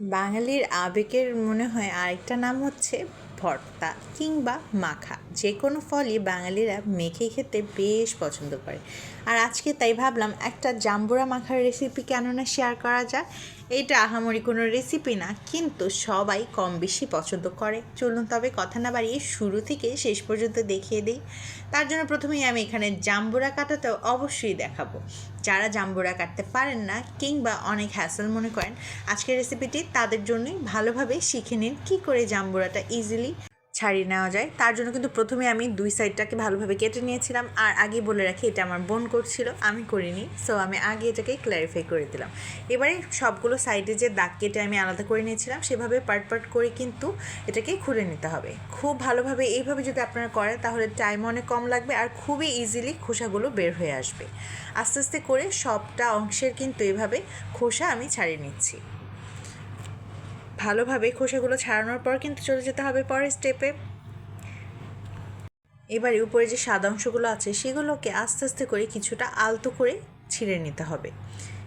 বাঙালির আবেগের মনে হয় আরেকটা নাম হচ্ছে ভর্তা কিংবা মাখা। যে কোনো ফলই বাঙালিরা মেখে খেতে বেশ পছন্দ করে। আর আজকে তাই ভাবলাম একটা জাম্বুরা মাখার রেসিপি কেন না শেয়ার করা যায় এটা আহামরি কোনো রেসিপি না, কিন্তু সবাই কম বেশি পছন্দ করে। চলুন তবে কথা না বাড়িয়ে শুরু থেকে শেষ পর্যন্ত দেখিয়ে দিই। তার জন্য প্রথমেই আমি এখানে জাম্বুরা কাটাতেও অবশ্যই দেখাবো। যারা জাম্বুরা কাটতে পারেন না কিংবা অনেক হ্যাসেল মনে করেন, আজকের রেসিপিটি তাদের জন্যই ভালোভাবে শিখে নিন কী করে জাম্বুরাটা ইজিলি ছাড়িয়ে নেওয়া যায়। তার জন্য কিন্তু প্রথমে আমি দুই সাইডটাকে ভালোভাবে কেটে নিয়েছিলাম। আর আগে বলে রাখি, এটা আমার বোন করছিল, আমি করিনি। সো আমি আগে এটাকে ক্ল্যারিফাই করে দিলাম। এবারে সবগুলো সাইডে যে দাগ কেটে আমি আলাদা করে নিয়েছিলাম, সেভাবে পার্ট পার্ট করে কিন্তু এটাকে খুলে নিতে হবে। খুব ভালোভাবে এইভাবে যদি আপনারা করেন, তাহলে টাইম অনেক কম লাগবে আর খুবই ইজিলি খোসাগুলো বের হয়ে আসবে। আস্তে আস্তে করে সবটা অংশের কিন্তু এভাবে খোসা আমি ছাড়িয়ে নিচ্ছি। ভালোভাবে খোসাগুলো ছাড়ানোর পর কিন্তু চলে যেতে হবে পরের স্টেপে এবারে উপরে যে সাদা অংশগুলো আছে, সেগুলোকে আস্তে আস্তে করে কিছুটা আলতো করে ছিঁড়ে নিতে হবে।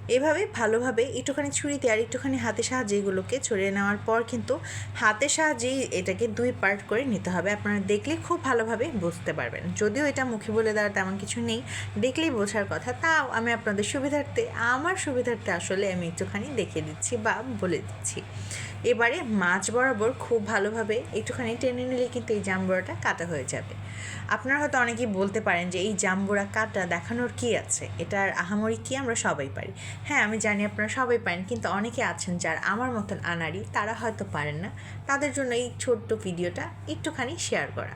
এভাবে ভালোভাবে একটুখানি ছুরিতে আর একটুখানি হাতে সাহায্যে এগুলোকে ছড়িয়ে নেওয়ার পর কিন্তু হাতের সাহায্যেই এটাকে দুই পার্ট করে নিতে হবে। আপনারা দেখলে খুব ভালোভাবে বুঝতে পারবেন। যদিও এটা মুখে বলে দেওয়ার তেমন কিছু নেই, দেখলেই বোঝার কথা। তাও আমি আপনাদের সুবিধার্থে, আমার সুবিধার্থে আসলে আমি একটুখানি দেখিয়ে দিচ্ছি বা বলে দিচ্ছি। এবারে মাছ বরাবর খুব ভালোভাবে একটুখানি টেনে নিলে কিন্তু এই জাম্বুরাটা কাটা হয়ে যাবে। আপনারা হয়তো অনেকেই বলতে পারেন যে এই জাম্বুরা কাটা দেখানোর কি আছে? এটার আহামরি কি আমরা সবাই পারি? হ্যাঁ আমি জানি আপনারা সবাই পারেন, কিন্তু অনেকে আছেন যারা আমার মতন আনারি তারা হয়তো পারেন না। তাদের জন্য এই ছোট্ট ভিডিওটা একটুখানি শেয়ার করা।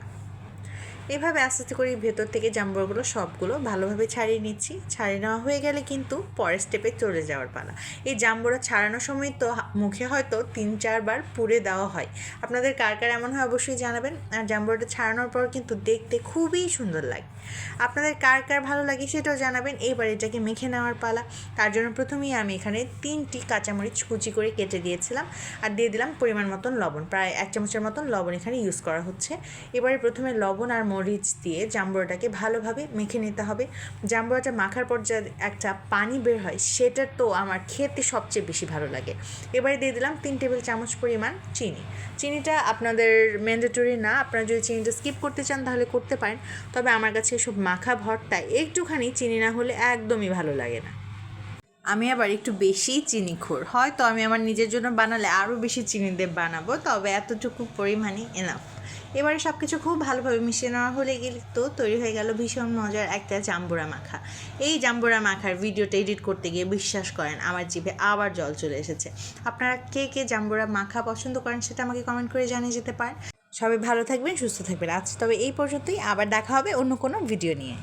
এভাবে আস্তে আস্তে করে ভেতর থেকে জাম্বরগুলো সবগুলো ভালোভাবে ছাড়িয়ে নিচ্ছি। ছাড়িয়ে নেওয়া হয়ে গেলে কিন্তু পরের স্টেপে চলে যাওয়ার পালা। এই জাম্বুরা ছাড়ানোর সময় তো মুখে হয়তো তিন চারবার পুড়ে দেওয়া হয়। আপনাদের কার কার এমন হয় অবশ্যই জানাবেন। আর জাম্বুরাটা ছাড়ানোর পর কিন্তু দেখতে খুবই সুন্দর লাগে। আপনাদের কার কার ভালো লাগে সেটাও জানাবেন। এবার এটাকে মেখে নেওয়ার পালা। তার জন্য প্রথমেই আমি এখানে তিনটি কাঁচামরিচ কুচি করে কেটে দিয়েছিলাম। আর দিয়ে দিলাম পরিমাণ মতন লবণ। প্রায় এক চামচের মতন লবণ এখানে ইউজ করা হচ্ছে। এবারে প্রথমে লবণ আর মরিচ দিয়ে জাম্বুরাটাকে ভালোভাবে মেখে নিতে হবে। জাম্বুরাটা মাখার পর যা একটা পানি বের হয়, সেটা তো আমার খেতে সবচেয়ে বেশি ভালো লাগে। এবারে দিয়ে দিলাম তিন টেবিল চামচ পরিমাণ চিনি। চিনিটা আপনাদের ম্যান্ডেটরি না, আপনারা যদি চিনিটা স্কিপ করতে চান তাহলে করতে পারেন। তবে আমার কাছে এসব মাখা ভর্তায় একটুখানি চিনি না হলে একদমই ভালো লাগে না। আমি আবার একটু বেশি চিনি খোর। হয়তো আমি আমার নিজের জন্য বানালে আরও বেশি চিনি দিয়ে বানাবো, তবে এতটুকু পরিমাণই এনাফ এবারে সব কিছু খুব ভালোভাবে মিশিয়ে নেওয়া হলে গেলে তো তৈরি হয়ে গেল ভীষণ মজার একটা জাম্বুরা মাখা। এই জাম্বুরা মাখার ভিডিওটা এডিট করতে গিয়ে বিশ্বাস করেন, আমার জিভে আবার জল চলে এসেছে। আপনারা কে কে জাম্বুরা মাখা পছন্দ করেন সেটা আমাকে কমেন্ট করে জানিয়ে যেতে পারেন সবাই ভালো থাকবেন, সুস্থ থাকবেন। আজ তবে এই পর্যন্তই, আবার দেখা হবে অন্য কোনো ভিডিও নিয়ে।